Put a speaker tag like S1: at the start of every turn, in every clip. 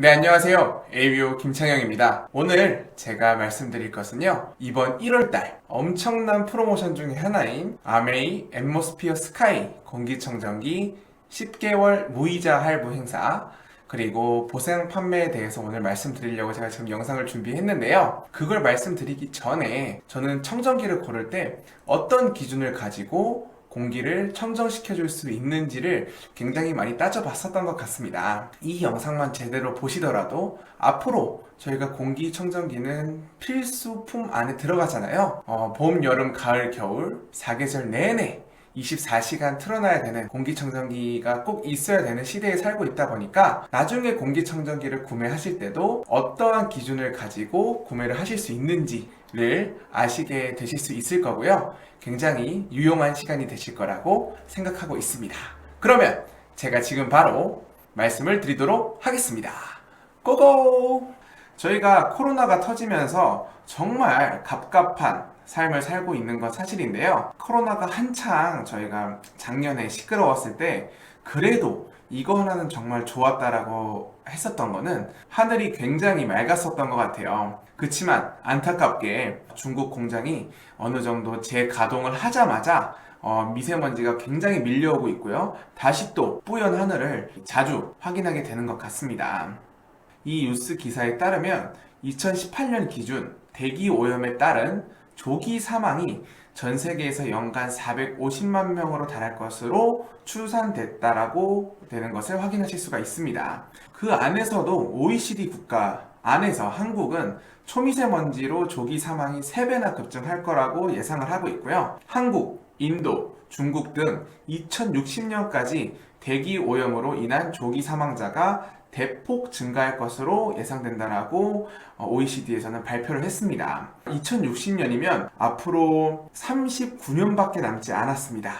S1: 네, 안녕하세요. ABO 김창영입니다. 오늘 제가 말씀드릴 것은요, 이번 1월달 엄청난 프로모션 중에 하나인 아메이 앰모스피어 스카이 공기청정기 10개월 무이자 할부 행사 그리고 보상 판매에 대해서 오늘 말씀드리려고 제가 지금 영상을 준비했는데요. 그걸 말씀드리기 전에 저는 청정기를 고를 때 어떤 기준을 가지고 공기를 청정시켜 줄 수 있는지를 굉장히 많이 따져봤었던 것 같습니다. 이 영상만 제대로 보시더라도 앞으로 저희가 공기청정기는 필수품 안에 들어가잖아요. 어, 봄, 여름, 가을, 겨울, 사계절 내내 24시간 틀어놔야 되는 공기청정기가 꼭 있어야 되는 시대에 살고 있다 보니까 나중에 공기청정기를 구매하실 때도 어떠한 기준을 가지고 구매를 하실 수 있는지를 아시게 되실 수 있을 거고요. 굉장히 유용한 시간이 되실 거라고 생각하고 있습니다. 그러면 제가 지금 바로 말씀을 드리도록 하겠습니다. 고고! 저희가 코로나가 터지면서 정말 갑갑한 삶을 살고 있는 건 사실인데요. 코로나가 한창 저희가 작년에 시끄러웠을 때 그래도 이거 하나는 정말 좋았다라고 했었던 거는 하늘이 굉장히 맑았었던 것 같아요. 그렇지만 안타깝게 중국 공장이 어느 정도 재가동을 하자마자 어, 미세먼지가 굉장히 밀려오고 있고요. 다시 또 뿌연 하늘을 자주 확인하게 되는 것 같습니다. 이 뉴스 기사에 따르면 2018년 기준 대기 오염에 따른 조기 사망이 전 세계에서 연간 450만 명으로 달할 것으로 추산됐다라고 되는 것을 확인하실 수가 있습니다. 그 안에서도 OECD 국가 안에서 한국은 초미세먼지로 조기 사망이 3배나 급증할 거라고 예상을 하고 있고요. 한국, 인도, 중국 등 2060년까지 대기 오염으로 인한 조기 사망자가 대폭 증가할 것으로 예상된다라고 OECD에서는 발표를 했습니다. 2060년이면 앞으로 39년밖에 남지 않았습니다.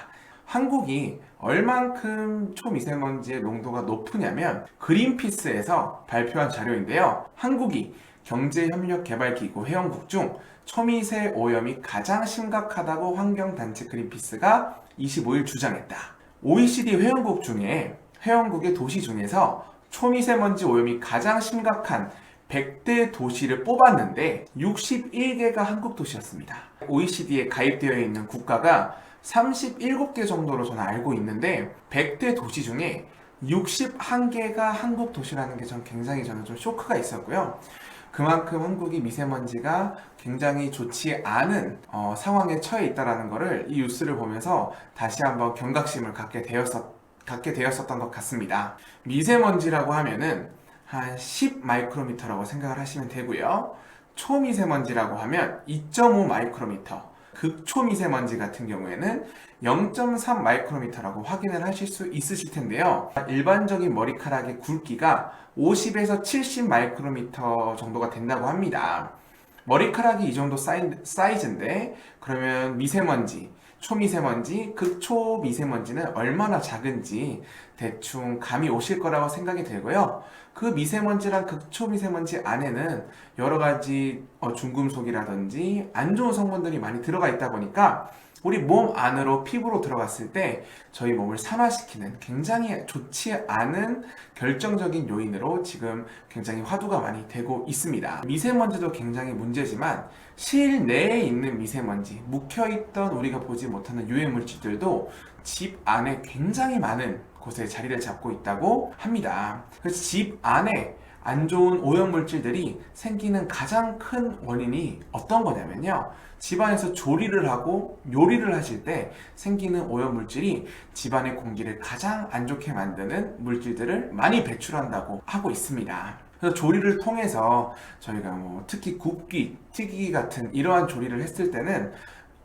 S1: 한국이 얼만큼 초미세먼지의 농도가 높으냐면 그린피스에서 발표한 자료인데요. 한국이 경제협력개발기구 회원국 중 초미세 오염이 가장 심각하다고 환경단체 그린피스가 25일 주장했다. OECD 회원국 중에 회원국의 도시 중에서 초미세먼지 오염이 가장 심각한 100대 도시를 뽑았는데 61개가 한국 도시였습니다. OECD에 가입되어 있는 국가가 37개 정도로 저는 알고 있는데 100대 도시 중에 61개가 한국 도시라는 게 전 굉장히 저는 좀 쇼크가 있었고요. 그만큼 한국이 미세먼지가 굉장히 좋지 않은 어, 상황에 처해 있다라는 것을 이 뉴스를 보면서 다시 한번 경각심을 갖게 되었었 갖게 되었었던 것 같습니다. 미세먼지라고 하면은 한 10 마이크로미터라고 생각을 하시면 되고요. 초미세먼지라고 하면 2.5 마이크로미터. 극초미세먼지 같은 경우에는 0.3 마이크로미터라고 확인을 하실 수 있으실 텐데요. 일반적인 머리카락의 굵기가 50에서 70 마이크로미터 정도가 된다고 합니다. 머리카락이 이 정도 사이, 사이즈인데 그러면 미세먼지, 초미세먼지, 극초미세먼지는 얼마나 작은지 대충 감이 오실 거라고 생각이 들고요. 그 미세먼지랑 극초미세먼지 안에는 여러 가지 어, 중금속이라든지 안 좋은 성분들이 많이 들어가 있다 보니까 우리 몸 안으로 피부로 들어갔을 때 저희 몸을 산화시키는 굉장히 좋지 않은 결정적인 요인으로 지금 굉장히 화두가 많이 되고 있습니다. 미세먼지도 굉장히 문제지만 실내에 있는 미세먼지, 묵혀있던 우리가 보지 못하는 유해 물질들도 집 안에 굉장히 많은 곳에 자리를 잡고 있다고 합니다. 그래서 집 안에 안 좋은 오염 물질들이 생기는 가장 큰 원인이 어떤 거냐면요. 집안에서 조리를 하고 요리를 하실 때 생기는 오염 물질이 집안의 공기를 가장 안 좋게 만드는 물질들을 많이 배출한다고 하고 있습니다. 그래서 조리를 통해서 저희가 뭐 특히 굽기, 튀기기 같은 이러한 조리를 했을 때는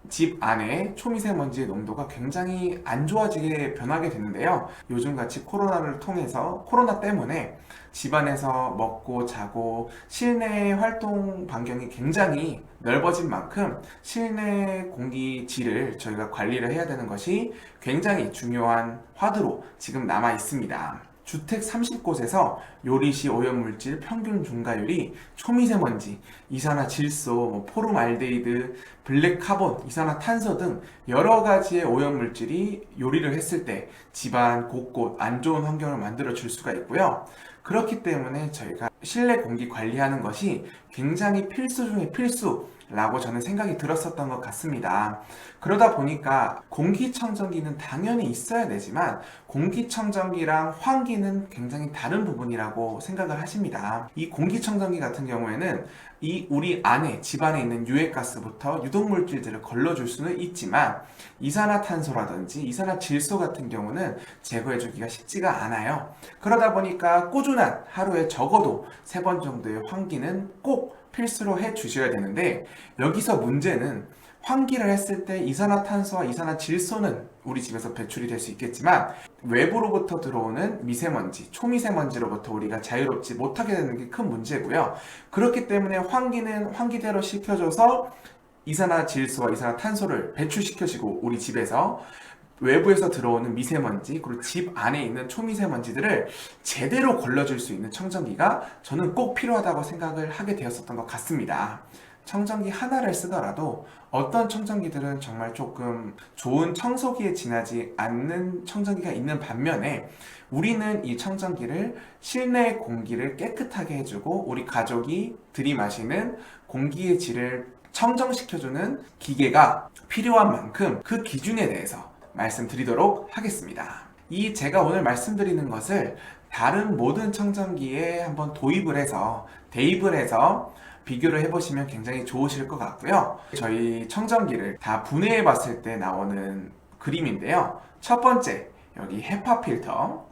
S1: 집 안에 초미세먼지의 농도가 굉장히 안 좋아지게 변하게 되는데요. 요즘같이 코로나를 통해서 코로나 때문에 집안에서 먹고 자고 실내 활동 반경이 굉장히 넓어진 만큼 실내 공기 질을 저희가 관리를 해야 되는 것이 굉장히 중요한 화두로 지금 남아 있습니다. 주택 30곳에서 요리 시 오염물질 평균 중과율이 초미세먼지, 이산화 질소, 뭐 포름알데히드, 블랙카본, 이산화탄소 등 여러 가지의 오염물질이 요리를 했을 때 집안 곳곳 안 좋은 환경을 만들어 줄 수가 있고요. 그렇기 때문에 저희가 실내 공기 관리하는 것이 굉장히 필수 중의 필수 라고 저는 생각이 들었었던 것 같습니다. 그러다 보니까 공기청정기는 당연히 있어야 되지만 공기청정기랑 환기는 굉장히 다른 부분이라고 생각을 하십니다. 이 공기청정기 같은 경우에는 이 우리 안에 집 안에 있는 유해가스부터 유독물질들을 걸러줄 수는 있지만 이산화탄소라든지 이산화질소 같은 경우는 제거해주기가 쉽지가 않아요. 그러다 보니까 꾸준한 하루에 적어도 세 번 정도의 환기는 꼭 필수로 해 주셔야 되는데 여기서 문제는 환기를 했을 때 이산화탄소와 이산화질소는 우리 집에서 배출이 될 수 있겠지만 외부로부터 들어오는 미세먼지, 초미세먼지로부터 우리가 자유롭지 못하게 되는 게 큰 문제고요. 그렇기 때문에 환기는 환기대로 시켜줘서 이산화질소와 이산화탄소를 배출시켜주고 우리 집에서 외부에서 들어오는 미세먼지 그리고 집 안에 있는 초미세먼지들을 제대로 걸러줄 수 있는 청정기가 저는 꼭 필요하다고 생각을 하게 되었었던 것 같습니다. 청정기 하나를 쓰더라도 어떤 청정기들은 정말 조금 좋은 청소기에 지나지 않는 청정기가 있는 반면에 우리는 이 청정기를 실내 공기를 깨끗하게 해주고 우리 가족이 들이마시는 공기의 질을 청정시켜주는 기계가 필요한 만큼 그 기준에 대해서 말씀드리도록 하겠습니다. 이 제가 오늘 말씀드리는 것을 다른 모든 청정기에 한번 도입을 해서 대입을 해서 비교를 해보시면 굉장히 좋으실 것 같고요. 저희 청정기를 다 분해해 봤을 때 나오는 그림인데요. 첫 번째, 여기 헤파 필터.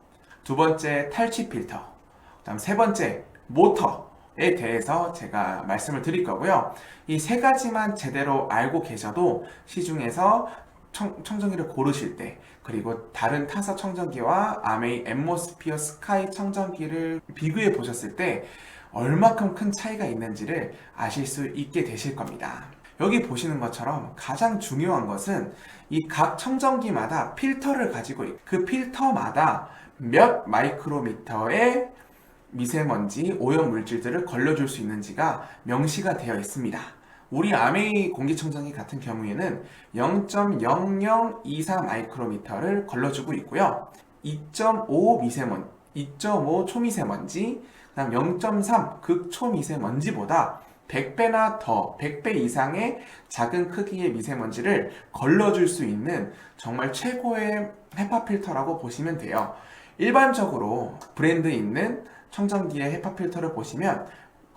S1: 두 번째, 탈취 필터. 그 다음 세 번째, 모터에 대해서 제가 말씀을 드릴 거고요. 이 세 가지만 제대로 알고 계셔도 시중에서 청, 청정기를 고르실 때 그리고 다른 타사 청정기와 아메이 엠모스피어 스카이 청정기를 비교해 보셨을 때 얼마큼 큰 차이가 있는지를 아실 수 있게 되실 겁니다. 여기 보시는 것처럼 가장 중요한 것은 이 각 청정기마다 필터를 가지고 있고 그 필터마다 몇 마이크로미터의 미세먼지, 오염 물질들을 걸러줄 수 있는지가 명시가 되어 있습니다. 우리 아메이 공기청정기 같은 경우에는 0.0024 마이크로미터를 걸러주고 있고요. 2.5 미세먼, 2.5 초미세먼지, 그다음 0.3 극초미세먼지보다 100배나 더, 100배 이상의 작은 크기의 미세먼지를 걸러줄 수 있는 정말 최고의 헤파 필터라고 보시면 돼요. 일반적으로 브랜드 있는 청정기의 헤파 필터를 보시면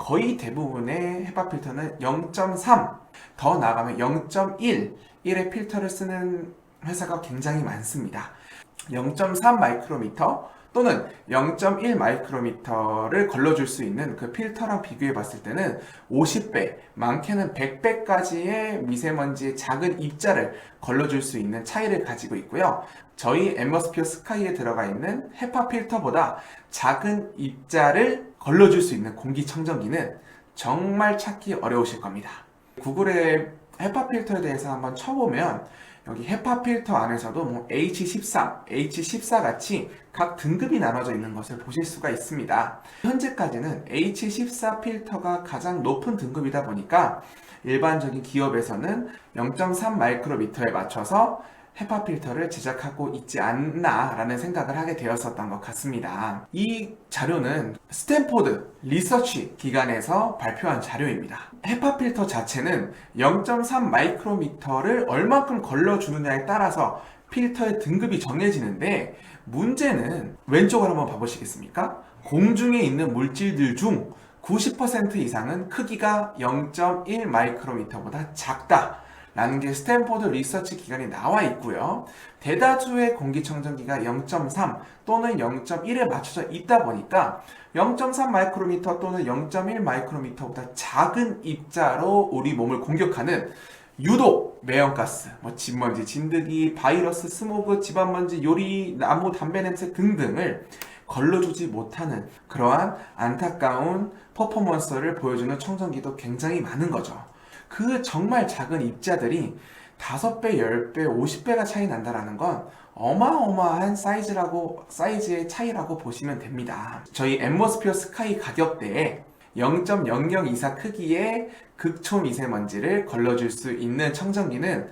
S1: 거의 대부분의 헤파 필터는 0.3, 더 나가면 0.1, 1의 필터를 쓰는 회사가 굉장히 많습니다. 0.3 마이크로미터 또는 0.1 마이크로미터를 걸러줄 수 있는 그 필터랑 비교해 봤을 때는 50배, 많게는 100배까지의 미세먼지의 작은 입자를 걸러줄 수 있는 차이를 가지고 있고요. 저희 엠머스피어 스카이에 들어가 있는 헤파 필터보다 작은 입자를 걸러줄 수 있는 공기 청정기는 정말 찾기 어려우실 겁니다. 구글에 헤파 필터에 대해서 한번 쳐보면 여기 헤파 필터 안에서도 뭐 H13, H14 같이 각 등급이 나눠져 있는 것을 보실 수가 있습니다. 현재까지는 H14 필터가 가장 높은 등급이다 보니까 일반적인 기업에서는 0.3 마이크로미터에 맞춰서 헤파 필터를 제작하고 있지 않나라는 생각을 하게 되었었던 것 같습니다. 이 자료는 스탠포드 리서치 기관에서 발표한 자료입니다. 헤파 필터 자체는 0.3 마이크로미터를 얼마큼 걸러주느냐에 따라서 필터의 등급이 정해지는데 문제는 왼쪽을 한번 봐보시겠습니까? 공중에 있는 물질들 중 90% 이상은 크기가 0.1 마이크로미터보다 작다. 라는 게 스탠포드 리서치 기관이 나와 있고요. 대다수의 공기청정기가 0.3 또는 0.1에 맞춰져 있다 보니까 0.3 마이크로미터 또는 0.1 마이크로미터보다 작은 입자로 우리 몸을 공격하는 유독 매연가스, 뭐 진먼지, 진드기, 바이러스, 스모그, 집안먼지, 요리, 나무, 담배 냄새 등등을 걸러주지 못하는 그러한 안타까운 퍼포먼스를 보여주는 청정기도 굉장히 많은 거죠. 그 정말 작은 입자들이 5배, 10배, 50배가 차이 난다라는 건 어마어마한 사이즈라고, 사이즈의 차이라고 보시면 됩니다. 저희 엠모스피어 스카이 가격대에 0.0024 크기의 극초 미세먼지를 걸러줄 수 있는 청정기는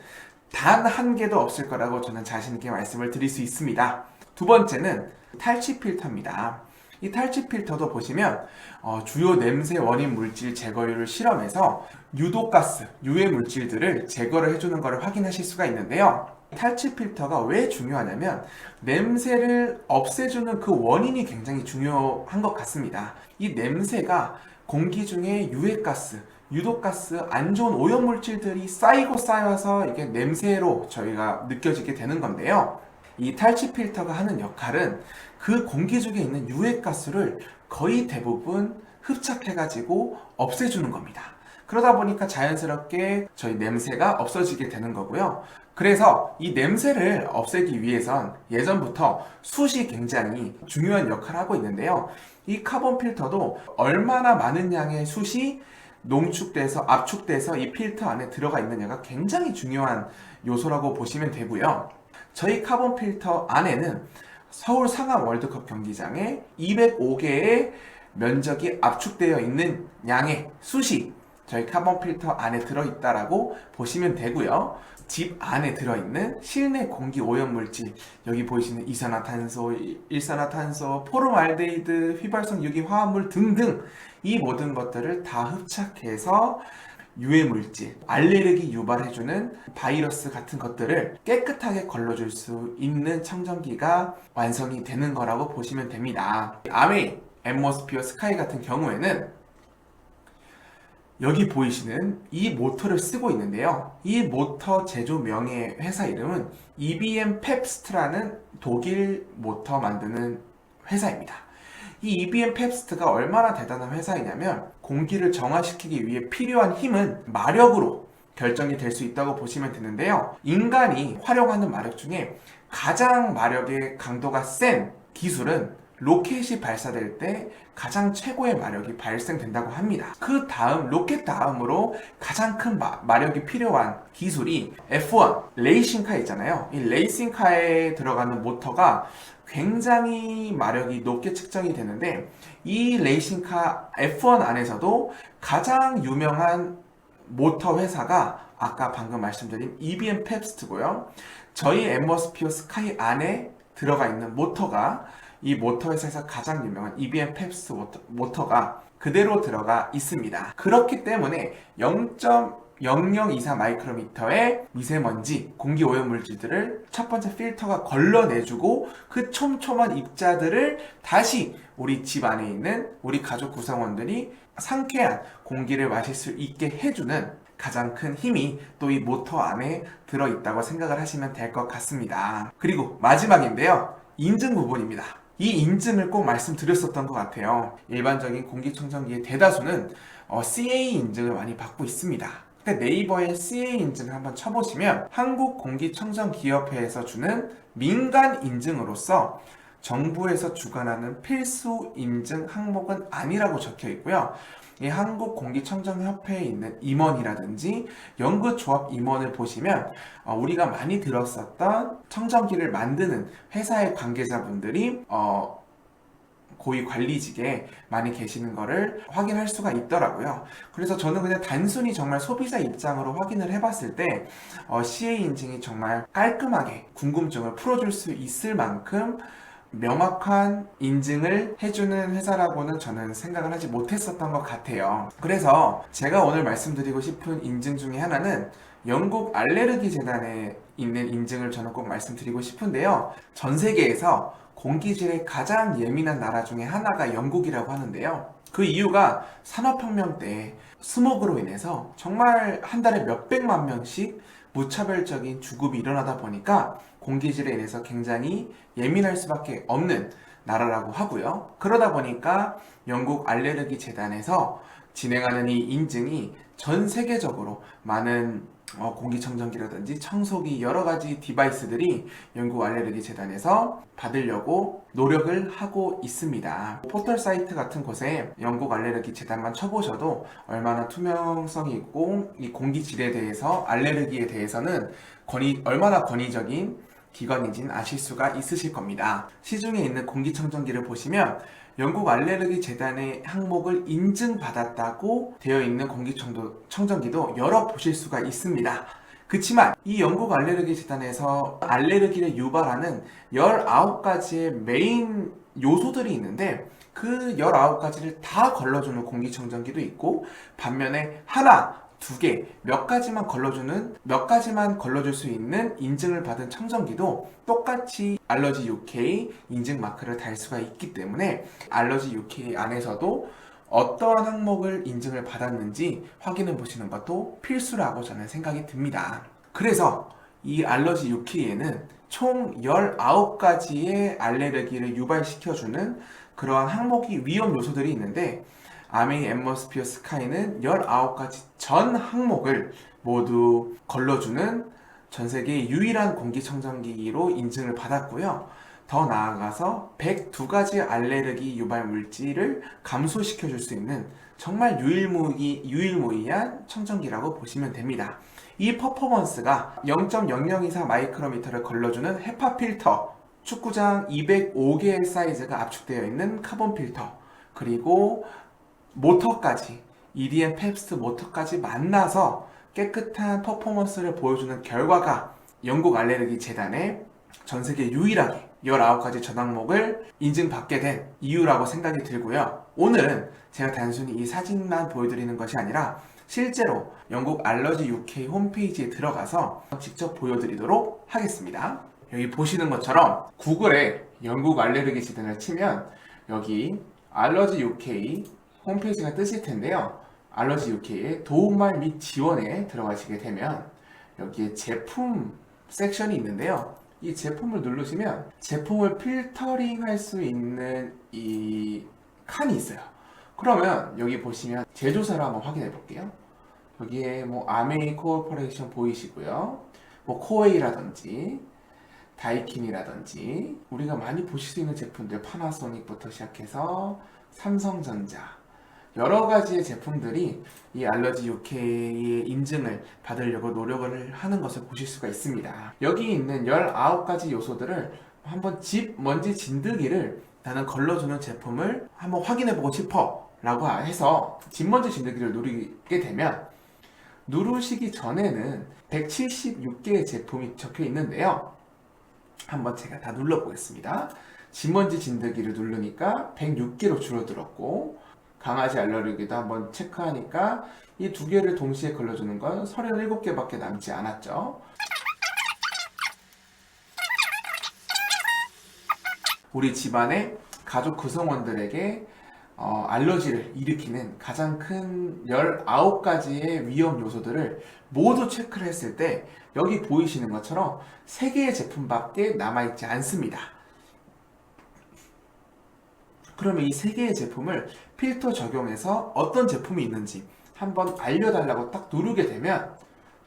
S1: 단 한 개도 없을 거라고 저는 자신있게 말씀을 드릴 수 있습니다. 두 번째는 탈취 필터입니다. 이 탈취 필터도 보시면 어, 주요 냄새 원인 물질 제거율을 실험해서 유독가스, 유해 물질들을 제거를 해주는 것을 확인하실 수가 있는데요. 탈취 필터가 왜 중요하냐면 냄새를 없애주는 그 원인이 굉장히 중요한 것 같습니다. 이 냄새가 공기 중에 유해가스, 유독가스, 안 좋은 오염물질들이 쌓이고 쌓여서 이게 냄새로 저희가 느껴지게 되는 건데요. 이 탈취 필터가 하는 역할은 그 공기 중에 있는 유해가스를 거의 대부분 흡착해가지고 없애주는 겁니다. 그러다 보니까 자연스럽게 저희 냄새가 없어지게 되는 거고요. 그래서 이 냄새를 없애기 위해선 예전부터 숯이 굉장히 중요한 역할을 하고 있는데요. 이 카본 필터도 얼마나 많은 양의 숯이 농축돼서 압축돼서 이 필터 안에 들어가 있느냐가 굉장히 중요한 요소라고 보시면 되고요. 저희 카본 필터 안에는 서울 상암 월드컵 경기장에 205개의 면적이 압축되어 있는 양의 숯이 저희 카본 필터 안에 들어있다라고 보시면 되고요. 집 안에 들어있는 실내 공기 오염 물질 여기 보이시는 이산화탄소, 일산화탄소, 포름알데히드, 휘발성 유기 화합물 등등 이 모든 것들을 다 흡착해서 유해 물질, 알레르기 유발해주는 바이러스 같은 것들을 깨끗하게 걸러줄 수 있는 청정기가 완성이 되는 거라고 보시면 됩니다. 아메이, 엠모스피어 스카이 같은 경우에는 여기 보이시는 이 모터를 쓰고 있는데요. 이 모터 제조 명의 회사 이름은 EBM 펩스트라는 독일 모터 만드는 회사입니다. 이 EBM 펩스트가 얼마나 대단한 회사이냐면 공기를 정화시키기 위해 필요한 힘은 마력으로 결정이 될 수 있다고 보시면 되는데요. 인간이 활용하는 마력 중에 가장 마력의 강도가 센 기술은 로켓이 발사될 때 가장 최고의 마력이 발생된다고 합니다. 그 다음 로켓 다음으로 가장 큰 마, 마력이 필요한 기술이 F1 레이싱카 있잖아요. 이 레이싱카에 들어가는 모터가 굉장히 마력이 높게 측정이 되는데 이 레이싱카 F1 안에서도 가장 유명한 모터 회사가 아까 방금 말씀드린 EBM 펩스트고요. 저희 엠버스피어 스카이 안에 들어가 있는 모터가 이 모터 회사에서 가장 유명한 EBM 펩스 모터, 모터 가 그대로 들어가 있습니다. 그렇기 때문에 0.0024 마이크로미터의 미세먼지, 공기 오염 물질들을 첫 번째 필터가 걸러내주고 그 촘촘한 입자들을 다시 우리 집 안에 있는 우리 가족 구성원들이 상쾌한 공기를 마실 수 있게 해주는 가장 큰 힘이 또 이 모터 안에 들어있다고 생각을 하시면 될 것 같습니다. 그리고 마지막인데요. 인증 부분입니다. 이 인증을 꼭 말씀드렸었던 것 같아요. 일반적인 공기청정기의 대다수는 어, CA 인증을 많이 받고 있습니다. 그러니까 네이버에 CA 인증을 한번 쳐보시면 한국공기청정기업회에서 주는 민간 인증으로서 정부에서 주관하는 필수 인증 항목은 아니라고 적혀 있고요. 이 한국공기청정협회에 있는 임원이라든지 연구조합 임원을 보시면 어, 우리가 많이 들었었던 청정기를 만드는 회사의 관계자분들이 어, 고위 관리직에 많이 계시는 것을 확인할 수가 있더라고요. 그래서 저는 그냥 단순히 정말 소비자 입장으로 확인을 해봤을 때 어, CA 인증이 정말 깔끔하게 궁금증을 풀어줄 수 있을 만큼 명확한 인증을 해주는 회사라고는 저는 생각을 하지 못했었던 것 같아요. 그래서 제가 오늘 말씀드리고 싶은 인증 중에 하나는 영국 알레르기 재단에 있는 인증을 저는 꼭 말씀드리고 싶은데요. 전 세계에서 공기질에 가장 예민한 나라 중에 하나가 영국이라고 하는데요. 그 이유가 산업혁명 때 스모그로 인해서 정말 한 달에 몇백만 명씩 무차별적인 주급이 일어나다 보니까 공기질에 인해서 굉장히 예민할 수밖에 없는 나라라고 하고요. 그러다 보니까 영국 알레르기 재단에서 진행하는 이 인증이 전 세계적으로 많은 어, 공기청정기라든지 청소기 여러 가지 디바이스들이 영국 알레르기 재단에서 받으려고 노력을 하고 있습니다. 포털 사이트 같은 곳에 영국 알레르기 재단만 쳐보셔도 얼마나 투명성이 있고 이 공기 질에 대해서 알레르기에 대해서는 권위 얼마나 권위적인 기관인지는 아실 수가 있으실 겁니다. 시중에 있는 공기청정기를 보시면 영국 알레르기 재단의 항목을 인증받았다고 되어 있는 공기청정기도 여러 보실 수가 있습니다. 그렇지만 이 영국 알레르기 재단에서 알레르기를 유발하는 19가지의 메인 요소들이 있는데 그 19가지를 다 걸러주는 공기청정기도 있고 반면에 하나, 두 개, 몇 가지만 걸러주는 몇 가지만 걸러줄 수 있는 인증을 받은 청정기도 똑같이 알러지 UK 인증 마크를 달 수가 있기 때문에 알러지 UK 안에서도 어떠한 항목을 인증을 받았는지 확인해 보시는 것도 필수라고 저는 생각이 듭니다. 그래서 이 알러지 UK에는 총 19가지의 알레르기를 유발시켜주는 그러한 항목이 위험 요소들이 있는데 아메이 엠머스피어 스카이는 19가지 전 항목을 모두 걸러주는 전 세계 유일한 공기청정기로 인증을 받았고요. 더 나아가서 102가지 알레르기 유발 물질을 감소시켜 줄 수 있는 정말 유일무이, 유일무이한 청정기라고 보시면 됩니다. 이 퍼포먼스가 0.0024 마이크로미터를 걸러주는 헤파 필터, 축구장 205개의 사이즈가 압축되어 있는 카본 필터, 그리고 모터까지, EDM 펩스 모터까지 만나서 깨끗한 퍼포먼스를 보여주는 결과가 영국 알레르기 재단의 전 세계 유일하게 19가지 전 항목을 인증받게 된 이유라고 생각이 들고요. 오늘은 제가 단순히 이 사진만 보여드리는 것이 아니라 실제로 영국 알러지 UK 홈페이지에 들어가서 직접 보여드리도록 하겠습니다. 여기 보시는 것처럼 구글에 영국 알레르기 재단을 치면 여기 알러지 UK 홈페이지가 뜨실 텐데요. 알러지 UK의 도움말 및 지원에 들어가시게 되면 여기에 제품 섹션이 있는데요. 이 제품을 누르시면 제품을 필터링 할 수 있는 이 칸이 있어요. 그러면 여기 보시면 제조사를 한번 확인해 볼게요. 여기에 뭐 아메이 코어포레이션 보이시고요. 뭐 코웨이라든지 다이킨이라든지 우리가 많이 보실 수 있는 제품들 파나소닉부터 시작해서 삼성전자 여러 가지의 제품들이 이 알러지 UK의 인증을 받으려고 노력을 하는 것을 보실 수가 있습니다. 여기 있는 19가지 요소들을 한번 집 먼지 진드기를 나는 걸러주는 제품을 한번 확인해보고 싶어 라고 해서 집 먼지 진드기를 누르게 되면 누르시기 전에는 176개의 제품이 적혀 있는데요. 한번 제가 다 눌러보겠습니다. 집먼지 진드기를 누르니까 106개로 줄어들었고 강아지 알러르기도 한번 체크하니까 이 두 개를 동시에 걸러주는 건 37개밖에 남지 않았죠. 우리 집안의 가족 구성원들에게 어, 알러지를 일으키는 가장 큰 19가지의 위험 요소들을 모두 체크를 했을 때 여기 보이시는 것처럼 3개의 제품밖에 남아있지 않습니다. 그러면 이 세 개의 제품을 필터 적용해서 어떤 제품이 있는지 한번 알려달라고 딱 누르게 되면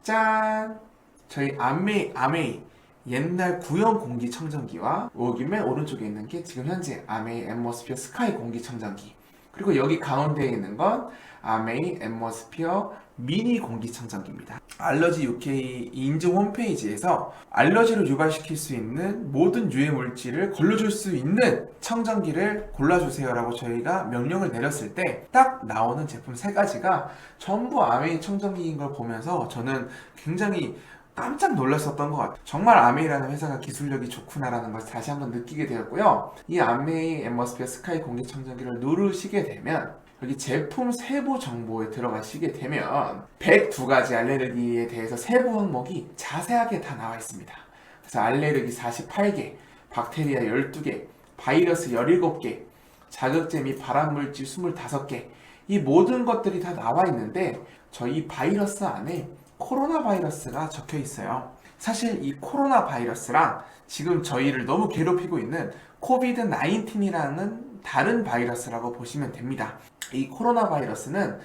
S1: 짠! 저희 아메이, 아메이 옛날 구형 공기청정기와 맨 오른쪽에 있는 게 지금 현재 아메이 엠모스피어 스카이 공기청정기 그리고 여기 가운데에 있는 건 아메이 엠모스피어 미니 공기청정기입니다. 알러지 UK 인증 홈페이지에서 알러지를 유발시킬 수 있는 모든 유해 물질을 걸러줄 수 있는 청정기를 골라주세요라고 저희가 명령을 내렸을 때 딱 나오는 제품 세 가지가 전부 아메이 청정기인 걸 보면서 저는 굉장히 깜짝 놀랐었던 것 같아요. 정말 아메이라는 회사가 기술력이 좋구나라는 것을 다시 한번 느끼게 되었고요. 이 아메이 엠머스피어 스카이 공기청정기를 누르시게 되면 여기 제품 세부 정보에 들어가시게 되면 102가지 알레르기에 대해서 세부 항목이 자세하게 다 나와 있습니다. 그래서 알레르기 48개, 박테리아 12개, 바이러스 17개, 자극제 및 발암물질 25개, 이 모든 것들이 다 나와 있는데 저희 바이러스 안에 코로나 바이러스가 적혀 있어요. 사실 이 코로나 바이러스랑 지금 저희를 너무 괴롭히고 있는 코비드 19이라는 다른 바이러스라고 보시면 됩니다. 이 코로나 바이러스는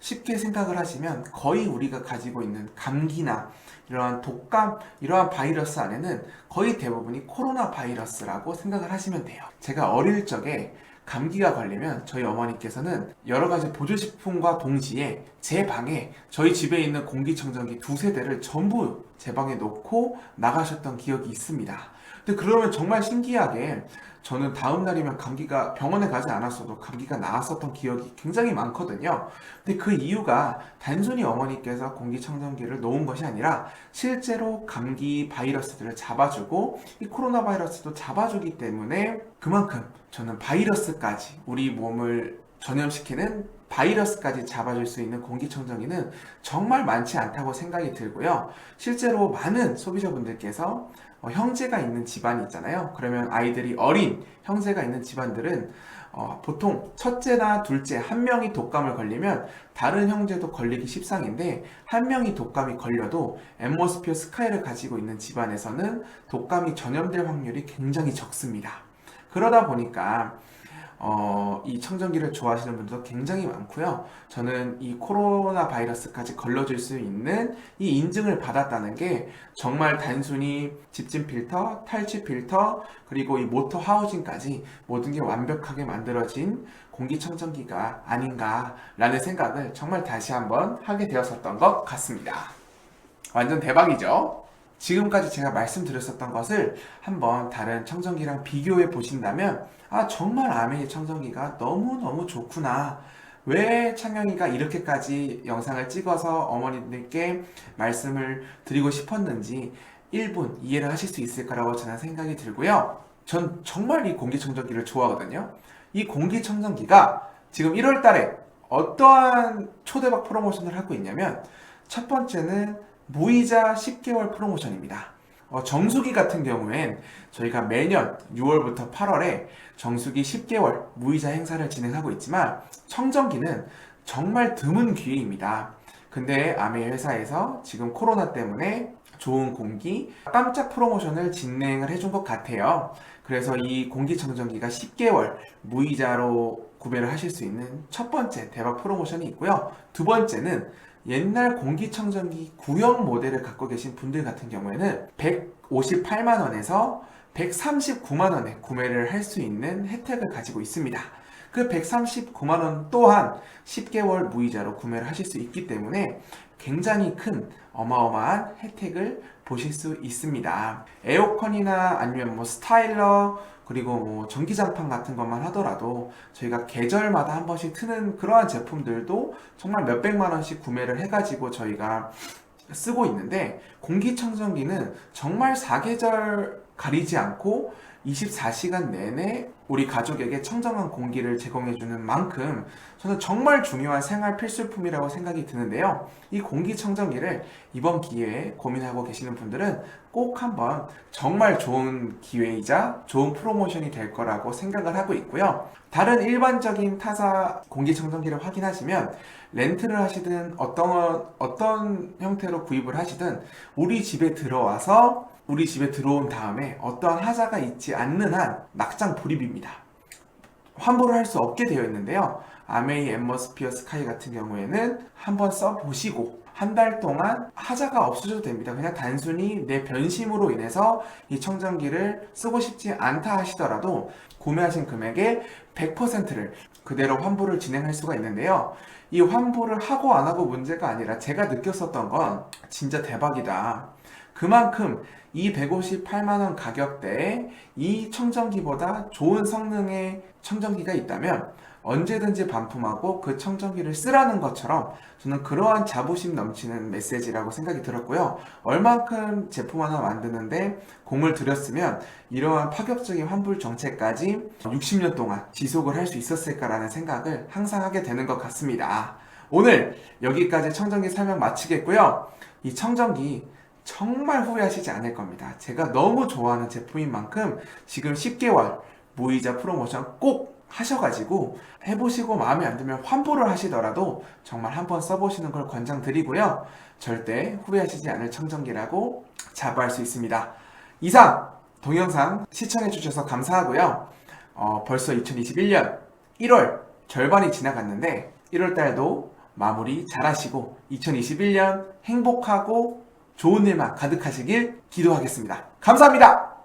S1: 쉽게 생각을 하시면 거의 우리가 가지고 있는 감기나 이러한 독감, 이러한 바이러스 안에는 거의 대부분이 코로나 바이러스라고 생각을 하시면 돼요. 제가 어릴 적에 감기가 걸리면 저희 어머니께서는 여러 가지 보조식품과 동시에 제 방에 저희 집에 있는 공기청정기 두 세 대를 전부 제 방에 놓고 나가셨던 기억이 있습니다. 근데 그러면 정말 신기하게 저는 다음 날이면 감기가 병원에 가지 않았어도 감기가 나았었던 기억이 굉장히 많거든요. 근데 그 이유가 단순히 어머니께서 공기청정기를 놓은 것이 아니라 실제로 감기 바이러스들을 잡아주고 이 코로나 바이러스도 잡아주기 때문에 그만큼 저는 바이러스까지 우리 몸을 전염시키는 바이러스까지 잡아줄 수 있는 공기청정기는 정말 많지 않다고 생각이 들고요. 실제로 많은 소비자분들께서 어, 형제가 있는 집안이 있잖아요. 그러면 아이들이 어린 형제가 있는 집안들은 어, 보통 첫째나 둘째 한 명이 독감을 걸리면 다른 형제도 걸리기 십상인데 한 명이 독감이 걸려도 엠모스피어 스카이를 가지고 있는 집안에서는 독감이 전염될 확률이 굉장히 적습니다. 그러다 보니까 어, 이 청정기를 좋아하시는 분들도 굉장히 많고요. 저는 이 코로나 바이러스까지 걸러줄 수 있는 이 인증을 받았다는 게 정말 단순히 집진 필터, 탈취 필터, 그리고 이 모터 하우징까지 모든 게 완벽하게 만들어진 공기청정기가 아닌가라는 생각을 정말 다시 한번 하게 되었었던 것 같습니다. 완전 대박이죠? 지금까지 제가 말씀드렸었던 것을 한번 다른 청정기랑 비교해 보신다면 아 정말 아메이 청정기가 너무너무 좋구나. 왜 창영이가 이렇게까지 영상을 찍어서 어머니들께 말씀을 드리고 싶었는지 1분 이해를 하실 수 있을 거라고 저는 생각이 들고요. 전 정말 이 공기청정기를 좋아하거든요. 이 공기청정기가 지금 1월 달에 어떠한 초대박 프로모션을 하고 있냐면 첫 번째는 무이자 10개월 프로모션입니다. 어, 정수기 같은 경우엔 저희가 매년 6월부터 8월에 정수기 10개월 무이자 행사를 진행하고 있지만 청정기는 정말 드문 기회입니다. 근데 아메 회사에서 지금 코로나 때문에 좋은 공기 깜짝 프로모션을 진행을 해준 것 같아요. 그래서 이 공기청정기가 10개월 무이자로 구매를 하실 수 있는 첫 번째 대박 프로모션이 있고요. 두 번째는 옛날 공기청정기 구형 모델을 갖고 계신 분들 같은 경우에는 158만 원에서 139만 원에 구매를 할 수 있는 혜택을 가지고 있습니다. 그 139만 원 또한 10개월 무이자로 구매를 하실 수 있기 때문에 굉장히 큰 어마어마한 혜택을 보실 수 있습니다. 에어컨이나 아니면 뭐 스타일러 그리고 뭐 전기장판 같은 것만 하더라도 저희가 계절마다 한 번씩 트는 그러한 제품들도 정말 몇백만 원씩 구매를 해가지고 저희가 쓰고 있는데 공기청정기는 정말 사계절 가리지 않고 24시간 내내 우리 가족에게 청정한 공기를 제공해주는 만큼 저는 정말 중요한 생활 필수품이라고 생각이 드는데요. 이 공기청정기를 이번 기회에 고민하고 계시는 분들은 꼭 한번 정말 좋은 기회이자 좋은 프로모션이 될 거라고 생각을 하고 있고요. 다른 일반적인 타사 공기청정기를 확인하시면 렌트를 하시든 어떤, 어떤 형태로 구입을 하시든 우리 집에 들어와서 우리 집에 들어온 다음에 어떠한 하자가 있지 않는 한 낙장 불입입니다. 환불을 할 수 없게 되어 있는데요. 아메이 엠머스피어 스카이 같은 경우에는 한번 써보시고 한 달 동안 하자가 없어져도 됩니다. 그냥 단순히 내 변심으로 인해서 이 청정기를 쓰고 싶지 않다 하시더라도 구매하신 금액의 100%를 그대로 환불을 진행할 수가 있는데요. 이 환불을 하고 안 하고 문제가 아니라 제가 느꼈었던 건 진짜 대박이다. 그만큼 이 158만원 가격대에 이 청정기보다 좋은 성능의 청정기가 있다면 언제든지 반품하고 그 청정기를 쓰라는 것처럼 저는 그러한 자부심 넘치는 메시지라고 생각이 들었고요. 얼만큼 제품 하나 만드는데 공을 들였으면 이러한 파격적인 환불 정책까지 60년 동안 지속을 할 수 있었을까라는 생각을 항상 하게 되는 것 같습니다. 오늘 여기까지 청정기 설명 마치겠고요. 이 청정기 정말 후회하시지 않을 겁니다. 제가 너무 좋아하는 제품인 만큼 지금 10개월 무이자 프로모션 꼭 하셔가지고 해보시고 마음에 안 들면 환불을 하시더라도 정말 한번 써보시는 걸 권장드리고요. 절대 후회하시지 않을 청정기라고 자부할 수 있습니다. 이상 동영상 시청해주셔서 감사하고요. 어, 벌써 2021년 1월 절반이 지나갔는데 1월 달도 마무리 잘 하시고 2021년 행복하고 좋은 일만 가득하시길 기도하겠습니다. 감사합니다.